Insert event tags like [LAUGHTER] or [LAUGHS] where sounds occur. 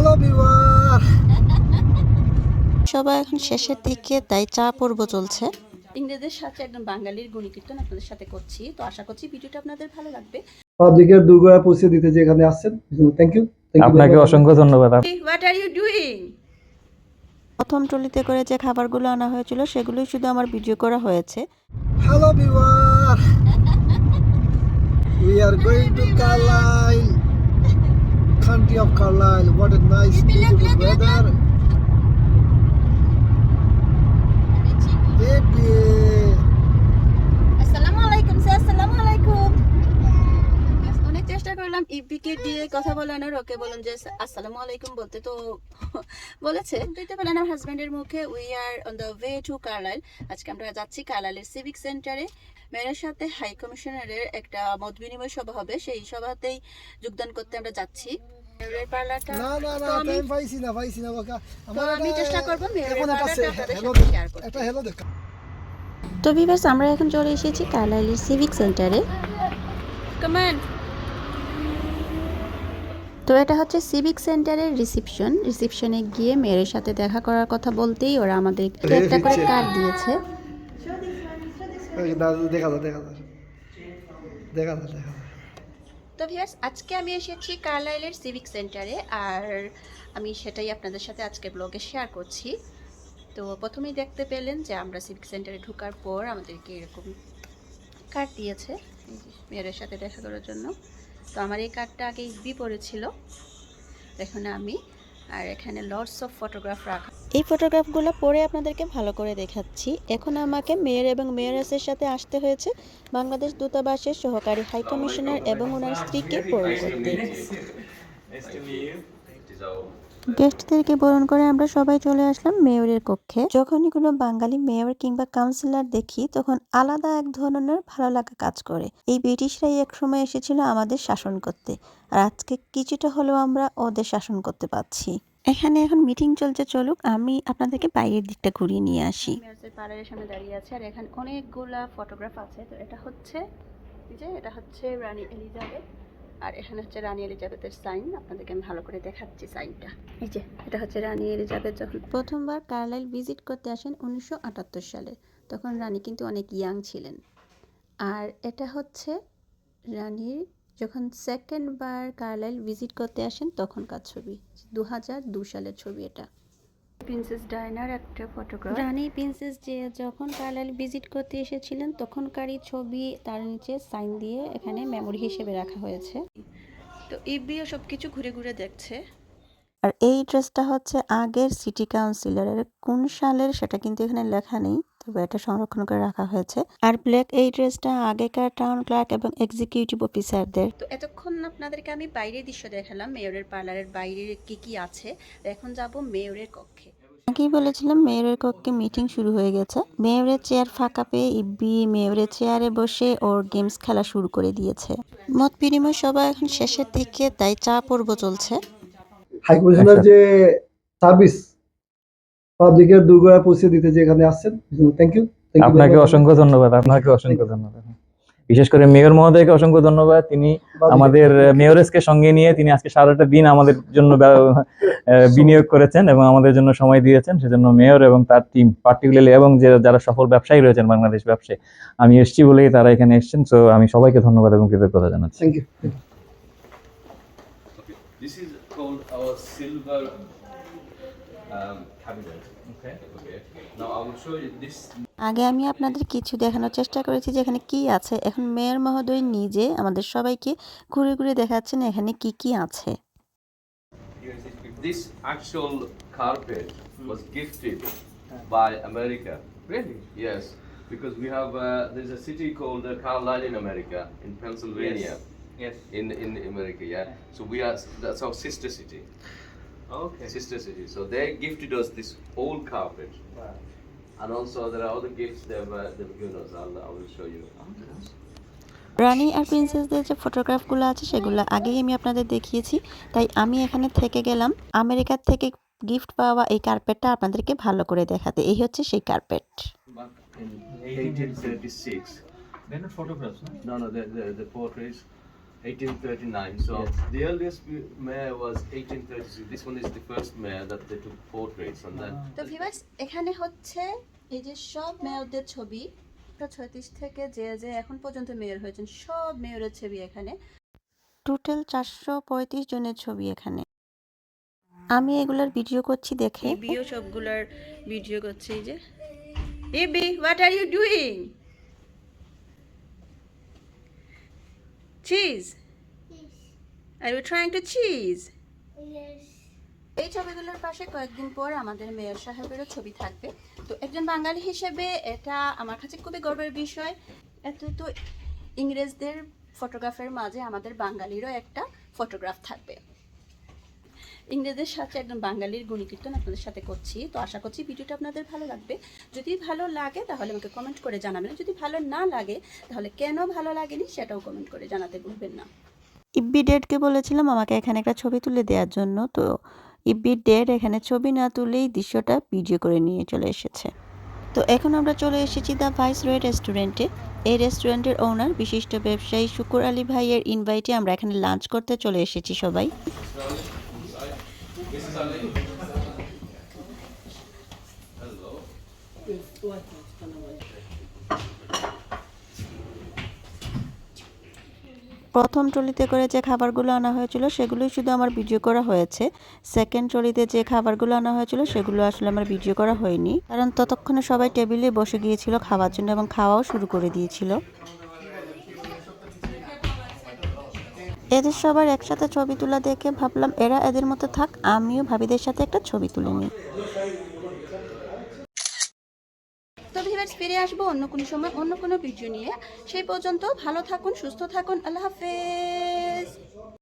Hello beware সবাই এখন শেষের দিকে তাই চা পর্ব চলছে। ইংরেজদের সাথে একদম বাঙালির গুণীকীর্তন আপনাদের সাথে করছি। তো আশা করছি ভিডিওটা আপনাদের ভালো লাগবে। পাবলিকের দুর্গা পৌঁছে দিতে যে এখানে আসছেন থ্যাংক ইউ আপনাকে অসংখ্য ধন্যবাদ। হোয়াট আর ইউ ডুইং প্রথম ট্রলিতে করে যে খাবারগুলো আনা হয়েছিল সেগুলোই শুধু আমার ভিডিও করা হয়েছে। Hello beware we are going to Carlisle country of Carlisle. What a nice beautiful weather. Baby. আসসালামু আলাইকুম স্যার আসসালামু আলাইকুম অনেক চেষ্টা করলাম ইপিকে দিয়ে কথা বলানোর ওকে বললাম যে আসসালামু আলাইকুম বলতে তো [LAUGHS] বলেছে। দিতে পারলেন আমার হাজব্যান্ডের মুখে we are on the way to Carlisle আজকে আমরা যাচ্ছি কার্লাইলের সিভিক সেন্টারে মেয়ের সাথে হাই কমিশনারের একটা মত বিনিময় সভা হবে। সেই সভাতেই যোগদান করতে আমরা যাচ্ছি। না না না তো আমি- টাইম পাইছি না পাইছি না বাকা। আমি চেষ্টা করব এখন একটা পার্লারটা আপনাদের হ্যালো সাথে শেয়ার করতে একটা হ্যালো দেখা তো ভিভার্স আমরা এখন চলে এসেছি কার্লাইলের সিভিক সেন্টারে কমেন্ট তো এটা হচ্ছে সিভিক সেন্টারের রিসিপশন রিসিপশনে গিয়ে মেয়ের সাথে দেখা করার কথা বলতেই ওরা আমাদের একটা করে কার্ড দিয়েছে। দেখা দেখা দেখা তো ভিয়ার্স আজকে আমি এসেছি কার্লাইলের সিভিক সেন্টারে আর আমি সেটাই আপনাদের সাথে আজকে ব্লগে শেয়ার করছি। তো প্রথমেই দেখতে পেলেন যে আমরা সিভিক সেন্টারে ঢুকার পর আমাদেরকে এরকম কার্ড দিয়েছে মেয়েদের সাথে দেখা করার জন্য। তো আমার এই কার্ডটা আগে ইবি পড়েছিল। এখন আমি আর এখানে লর্ডস অফ ফটোগ্রাফ রাখা। এই ফটোগ্রাফগুলো পরে আপনাদেরকে ভালো করে দেখাচ্ছি। এখন আমাকে মেয়র এবং মেয়রেসের সাথে আসতে হয়েছে বাংলাদেশ দূতাবাসের সহকারী হাই কমিশনার এবং ওনার স্ত্রীকে বরণ করতে গেস্টদেরকে বরণ করে আমরা সবাই চলে আসলাম মেয়রের কক্ষে। যখনই কোনো বাঙালি মেয়র কিংবা কাউন্সিলর দেখি, তখন আলাদা এক ধরনের ভালো লাগা কাজ করে। এই ব্রিটিশরাই এক সময় এসেছিল আমাদের শাসন করতে, আর আজকে কিছুটা হলেও আমরা ওদের শাসন করতে পারছি। এখানে এখন মিটিং চলছে, চলুক, আমি আপনাদেরকে বাইরের দিকটা ঘুরিয়ে নিয়ে আসি। পার্লারের সামনে দাঁড়িয়ে আছে, আর এখানে অনেকগুলা ফটোগ্রাফ আছে, তো এটা হচ্ছে এটা হচ্ছে রানী এলিজাবেথ। আর এখানে হচ্ছে রানী এলিজাবেথের সাইন। আপনাদেরকে আমি ভালো করে দেখাচ্ছি সাইনটা। এই যে, এটা হচ্ছে রানী এলিজাবেথ যখন প্রথমবার কার্লাইল ভিজিট করতে আসেন উনিশশো আটাত্তর সালে, তখন রানী কিন্তু অনেক ইয়াং ছিলেন। আর এটা হচ্ছে রানীর যখন সেকেন্ডবার কার্লাইল ভিজিট করতে আসেন তখনকার ছবি দু সালের ছবি এটা। প্রিন্সেস ডায়নার একটা ফটোগ্রাফ রানী প্রিন্সেস যে যখন কালাল ভিজিট করতে এসেছিলেন তখনকারই ছবি তার নিচে সাইন দিয়ে এখানে মেমোরি হিসেবে রাখা হয়েছে। তো ইবিও সব কিছু ঘুরে ঘুরে দেখছে। আর এই ড্রেসটা হচ্ছে আগের সিটি কাউন্সিলরের কোন সালের সেটা কিন্তু এখানে লেখা নেই। তবে এটা সংরক্ষণ করে রাখা হয়েছে। আর ব্ল্যাক এই ড্রেসটা আগেকার টাউন ক্লার্ক এবং এক্সিকিউটিভ অফিসারদের তো এতক্ষণ আপনাদেরকে আমি বাইরের দৃশ্য দেখালাম মেয়রের পার্লারের বাইরে কি কি আছে। এখন যাব মেয়রের কক্ষে। আগেই বলেছিলাম মেয়রের কক্ষে মিটিং শুরু হয়ে গেছে। মেয়রের চেয়ার ফাঁকা পেয়ে ইব্বি মেয়রের চেয়ারে বসে ওর গেমস খেলা শুরু করে দিয়েছে। মত বিনিময় সবাই এখন শেষের দিকে তাই চা পর্ব চলছে। হাই কমিশনার যে সার্ভিস পাবলিকের দুর্গা পৌঁছে দিতে যে এখানে আসছেন থ্যাংক ইউ আপনাকে অসংখ্য ধন্যবাদ আপনাকে অসংখ্য ধন্যবাদ। বিশেষ করে মেয়র মহোদয়কে অসংখ্য ধন্যবাদ তিনি আমাদের মেয়রেসকে সঙ্গে নিয়ে তিনি আজকে সারাটা দিন আমাদের জন্য আহ, বিনিয়োগ করেছেন এবং আমাদের জন্য সময় দিয়েছেন। সেজন্য মেয়র এবং তার টিম পার্টিকুলারলি এবং যে যারা সফল ব্যবসায়ী রয়েছেন বাংলাদেশ ব্যবসায়ী আমি এসেছি বলেই তারা এখানে এসেছেন। তো আমি সবাইকে ধন্যবাদ এবং কৃতজ্ঞতা জানাচ্ছি। Thank you This is called our silver আগে আমি আপনাদের কিছু দেখানোর চেষ্টা করেছি যে এখানে কি আছে এখন মেয়র মহোদয় নিজে আমাদের সবাইকে ঘুরে ঘুরে দেখাচ্ছেন এখানে কি কি আছে This actual carpet was gifted by America. Really? Yes, because we have uh, there's a city called uh, Carlisle in America, in Pennsylvania, Yes. yes. in in America. Yeah. So we are that's our sister city. Okay. Sister city. So they gifted us this old carpet, and also there are other gifts they've uh, they've given us. I'll I will show you. Okay. রানী আর প্রিন্সেসদের যে ফটোগ্রাফগুলো আছে সেগুলো আগেই আমি আপনাদের দেখিয়েছি তাই আমি এখানে থেকে গেলাম আমেরিকার থেকে গিফট পাওয়া এই কার্পেটটা আপনাদেরকে ভালো করে দেখাতে এই হচ্ছে সেই carpet Back in 1836. They're not photographs, no? No, no, the, the, the portraits. 1839. So Yes. the earliest mayor was 1836. This one is the first mayor that they took portraits and then. তো viewers এখানে হচ্ছে এই যে সব মেয়রদের ছবি ছত্রিশ থেকে যে যে এখন পর্যন্ত মেয়র হয়েছেন সব মেয়রের ছবি এখানে টোটাল চারশো পঁয়ত্রিশ জনের ছবি এখানে আমি এগুলোর ভিডিও করছি দেখে ইবিও সবগুলোর ভিডিও করছে এই যে ইবি what are you doing cheese you trying to cheese? Yes. এই ছবিগুলোর পাশে কয়েকদিন পর আমাদের মেয়র সাহেবেরও ছবি থাকবে। তো একজন বাঙালি হিসেবে এটা আমার কাছে খুবই গর্বের বিষয়। এত তো ইংরেজদের ফটোগ্রাফের মাঝে আমাদের বাঙালিরও একটা ফটোগ্রাফ থাকবে। ইংরেজদের সাথে একজন বাঙালির গুণীকীর্তন আপনাদের সাথে করছি। তো আশা করছি ভিডিওটা আপনাদের ভালো লাগবে। যদি ভালো লাগে, তাহলে আমাকে কমেন্ট করে জানাবেন। যদি ভালো না লাগে, তাহলে কেন ভালো লাগেনি সেটাও কমেন্ট করে জানাতে ভুলবেন না। ইব্বি ডেডকে বলেছিলাম আমাকে এখানে একটা ছবি তুলে দেওয়ার জন্য। তো ইব্বি ডেড এখানে ছবি না তুলেই দৃশ্যটা ভিডিও করে নিয়ে চলে এসেছে। তো এখন আমরা চলে এসেছি দ্য ভাইস রয় রেস্টুরেন্টে। এই রেস্টুরেন্টের ওনার বিশিষ্ট ব্যবসায়ী শুকুর আলী ভাইয়ের ইনভাইটে আমরা এখানে লাঞ্চ করতে চলে এসেছি সবাই। প্রথম ট্রলিতে করে যে খাবারগুলো আনা হয়েছিল, সেগুলোই শুধু আমার ভিডিও করা হয়েছে। সেকেন্ড ট্রলিতে যে খাবারগুলো আনা হয়েছিল, সেগুলো আসলে আমার ভিডিও করা হয়নি। কারণ ততক্ষণে সবাই টেবিলে বসে গিয়েছিল খাওয়ার জন্য এবং খাওয়াও শুরু করে দিয়েছিল। এদের সবার একসাথে ছবি তোলা দেখে ভাবলাম, এরা এদের মতো থাক, আমিও ভাবিদের সাথে একটা ছবি তুলে নিই। তো ভিভার্স ফিরে আসব অন্য কোনো সময়, অন্য কোনো ভিডিও নিয়ে। সেই পর্যন্ত ভালো থাকুন, সুস্থ থাকুন, আল্লাহ হাফেজ।